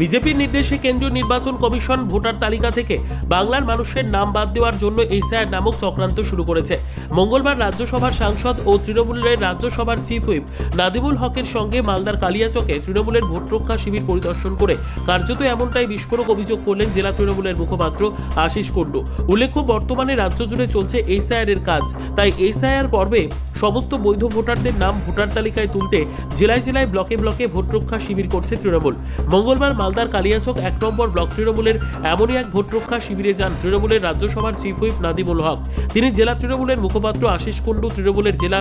বিজেপির নির্দেশে কেন্দ্রীয় নির্বাচন কমিশন ভোটার তালিকা থেকে বাংলার মানুষের নাম বাদ দেওয়ার জন্য এসআইআর নামক চক্রান্ত শুরু করেছে। মঙ্গলবার রাজ্যসভার সাংসদ ও তৃণমূলের রাজ্যসভার চিফ হুইপ নাদিমুল হকের সঙ্গে মালদার কালিয়াচকে তৃণমূলের ভোট রক্ষা শিবির পরিদর্শন করে কার্যত এমনটাই বিস্ফোরক অভিযোগ করলেন জেলা তৃণমূলের মুখপাত্র আশিস কুণ্ডু। উল্লেখ্য, বর্তমানে রাজ্য জুড়ে চলছে এসআইআর এর কাজ। তাই এসআইআর পর্বে সমস্ত বৈধ ভোটারদের নাম ভোটার তালিকায় তুলতে জেলায় জেলায় ব্লকে ব্লকে ভোট রক্ষা শিবির করছে তৃণমূল। মঙ্গলবার মালদার কালিয়াচক এক নম্বর ব্লক তৃণমূলের এমনই এক ভোট রক্ষা শিবিরে যান তৃণমূলের রাজ্যসভার চিফ হুইপ নাদিমুল হক। তিনি জেলা তৃণমূলের মুখপাত্র আশিস কুণ্ডু, তৃণমূলের জেলা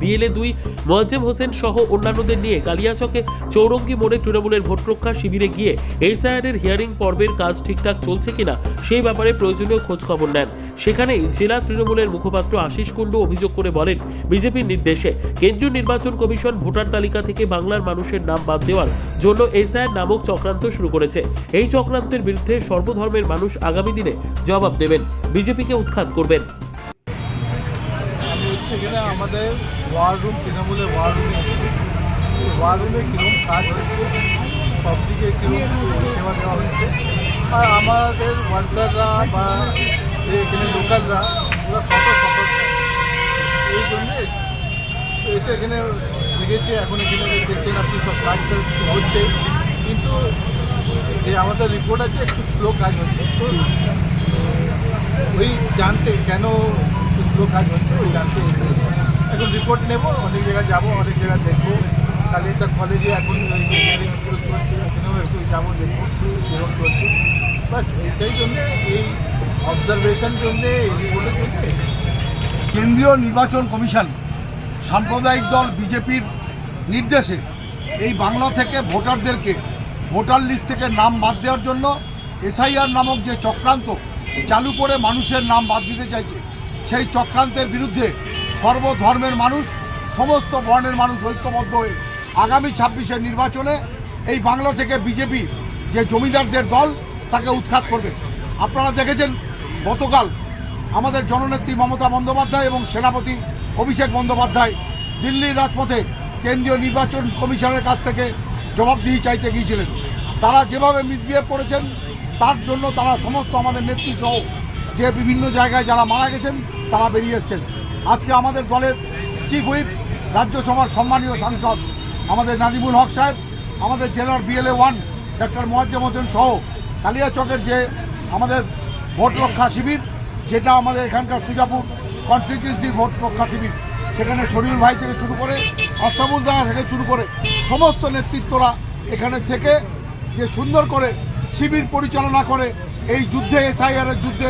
বিএলএ দুই, মোয়াজ্জেম হোসেন সহ অন্যান্যদের নিয়ে কালিয়াচকে চৌরঙ্গি মোড়ে তৃণমূলের ভোট রক্ষা শিবিরে গিয়ে এসআইআর এর হিয়ারিং পর্বের কাজ ঠিকঠাক চলছে কিনা সেই ব্যাপারে প্রয়োজনীয় খোঁজ খবর নেন। সেখানেই জেলা তৃণমূলের মুখপাত্র আশিস কুণ্ডু অভিযোগ করে বলেন, বিজেপির নির্দেশে কেন্দ্রীয় নির্বাচন কমিশন ভোটার তালিকা থেকে বাংলার মানুষের নাম বাদ দেওয়ার জন্য এসআইআর নামক চক্রান্ত শুরু করেছে। এই চক্রান্তের বিরুদ্ধে সর্বধর্মের মানুষ আগামী দিনে জবাব দেবেন। বিজেপিকে উৎখাত করবেন। এখানে আমাদের ওয়ার রুম তৃণমূলের ওয়ার রুমে এসেছি। ওয়ার রুমে কীরকম কাজ হচ্ছে সব দিকে কীরকম পরিষেবা দেওয়া হচ্ছে, আর আমাদের ওয়ার্কাররা বা যে এখানে লোকালরা ওরা কত সতর্ক এই জন্য এসছি। এসে এখানে দেখেছি, এখন এখানে দেখছেন আপনি সব কাজ হচ্ছে কিন্তু যে আমাদের রিপোর্ট আছে, একটু স্লো কাজ হচ্ছে। তো ওই জানতে কেন একটু স্লো কাজ হচ্ছে, ওই জানতে এসেছি। এখন রিপোর্ট নেব, অনেক জায়গায় যাব, অনেক জায়গায় দেখব। কালিয়াচা কলেজে এখন ওই যে hearing গুলো চলছে ওখানেও একটু যাব, দেখব কীরকম চলছে। বাস এটাই জন্যে, এই অবজারভেশন জন্যে এই রিপোর্টের জন্য কেন্দ্রীয় নির্বাচন কমিশন, সাম্প্রদায়িক দল, বিজেপির নির্দেশে এই বাংলা থেকে ভোটারদেরকে ভোটার লিস্ট থেকে নাম বাদ দেওয়ার জন্য এসআইআর নামক যে চক্রান্ত চালু করে মানুষের নাম বাদ দিতে চাইছে, সেই চক্রান্তের বিরুদ্ধে সর্বধর্মের মানুষ, সমস্ত বর্ণের মানুষ ঐক্যবদ্ধ হয়ে আগামী ছাব্বিশের নির্বাচনে এই বাংলা থেকে বিজেপি যে জমিদারদের দল, তাকে উৎখাত করবে। আপনারা দেখেছেন গতকাল আমাদের জননেত্রী মমতা বন্দ্যোপাধ্যায় এবং সেনাপতি অভিষেক বন্দ্যোপাধ্যায় দিল্লির রাজপথে কেন্দ্রীয় নির্বাচন কমিশনের কাছ থেকে জবাবদিহি চাইতে গিয়েছিলেন। তারা যেভাবে মিসবিহেভ করেছেন, তার জন্য তারা সমস্ত আমাদের নেত্রী সহ যে বিভিন্ন জায়গায় যারা মারা গেছেন, তারা বেরিয়ে এসছেন। আজকে আমাদের দলের চিফ হুইপ রাজ্যসভার সম্মানীয় সাংসদ আমাদের নাদিমুল হক সাহেব, আমাদের জেলার BLA one doctor Moazzem Hossain সহ কালিয়াচকের যে আমাদের ভোট রক্ষা শিবির, যেটা আমাদের এখানকার সুজাপুর কনস্টিটিউন্সির ভোট রক্ষা শিবির। সেখানে শরীর ভাই থেকে শুরু করে আস্তাবুল দানা থেকে শুরু করে সমস্ত নেতৃত্বরা এখানে থেকে যে সুন্দর করে শিবির পরিচালনা করে এই যুদ্ধে এসআইআরের যুদ্ধে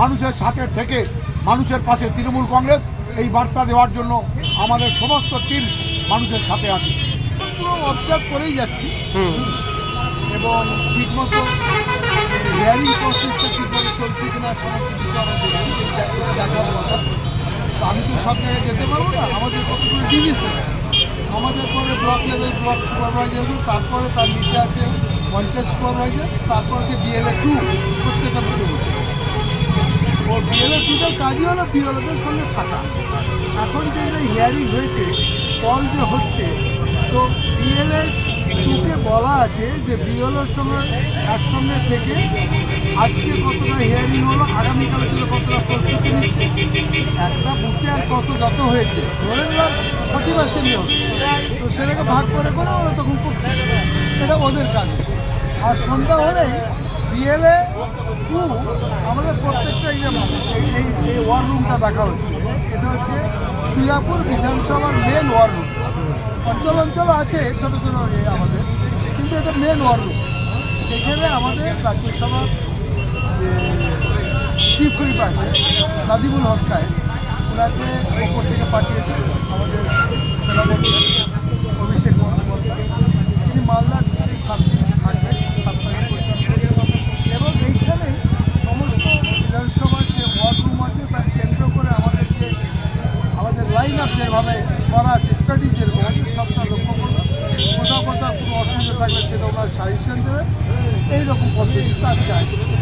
মানুষের সাথে থেকে মানুষের পাশে তৃণমূল কংগ্রেস এই বার্তা দেওয়ার জন্য আমাদের সমস্ত টিম মানুষের সাথে আছে। পুরো অবজার্ভ করেই যাচ্ছি। এবং ঠিকমতো হেয়ারিং প্রসেসটা ঠিকমতো চলছে কিনা সমস্ত কিছু আমরা দেখছি এটা এটা দেখার কথা আমি তো সব জায়গায় যেতে পারব না? আমাদের কতগুলো ডিভিশন আছে? আমাদের পরে ব্লক লেভেল ব্লক সুপারভাইজার তারপরে তার নিচে আছে পঞ্চায়েত সুপারভাইজার তারপর হচ্ছে বিএলএ টু প্রত্যেকটা দুটো বুথে ও বিএলএ টুটার কাজই হলো বিএলএফের সঙ্গে থাকা। এখন যে হিয়ারিং হয়েছে কল যে হচ্ছে, তো বিএলএ টুকে বলা আছে যে বিএলওর সঙ্গে একসঙ্গে থেকে আজকে কতটা হিয়ারিং হলো আগামীকালের জন্য কতটা প্রস্তুতি নিচ্ছে, একটা বুথে আর কত যত হয়েছে, ধরে নিলাম ফর্টি পার্সেন্ট তো সেটাকে ভাগ করে করে ওরা তখন করছে। এটা ওদের কাজ আর সন্ধ্যা হলেই বিএলএ টু আমাদের প্রত্যেকটা এই যে এই- এই ওয়ার রুমটা দেখা হচ্ছে। এটা হচ্ছে সুজাপুর বিধানসভার মেন ওয়ার রুম অঞ্চল অঞ্চল আছে, ছোটো ছোট আমাদের। কিন্তু এটা মেন ওয়ার এখানে আমাদের রাজ্যসভার যে চিফ হুইপ আছে নাদিবুল হক সাহেব। ওনাকে ওপর থেকে পাঠিয়েছে আমাদের সেনাপতি অভিষেক বন্দ্যোপাধ্যায়। তিনি মালদার সাত দিন থাকবেন, সাত এবং এইখানে সমস্ত বিধানসভার যে ওয়ার্ড রুম আছে, তার কেন্দ্র করে আমাদের যে, আমাদের লাইন আপ যেভাবে করা আছে স্টাডি যেরকম আছে, সবটা লক্ষ্য করবে কোনো অসুবিধা থাকলে সেটা ওনারা সাজেশন দেবে। এইরকম পদ্ধতিতে আজকে আসছে।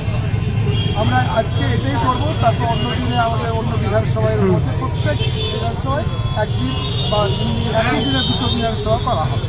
আমরা আজকে এটাই করব, তারপর অন্য দিনে আমাদের অন্য বিধানসভায় প্রত্যেক বিধানসভায় একদিন বা একই দিনে দুটো বিধানসভা করা হবে।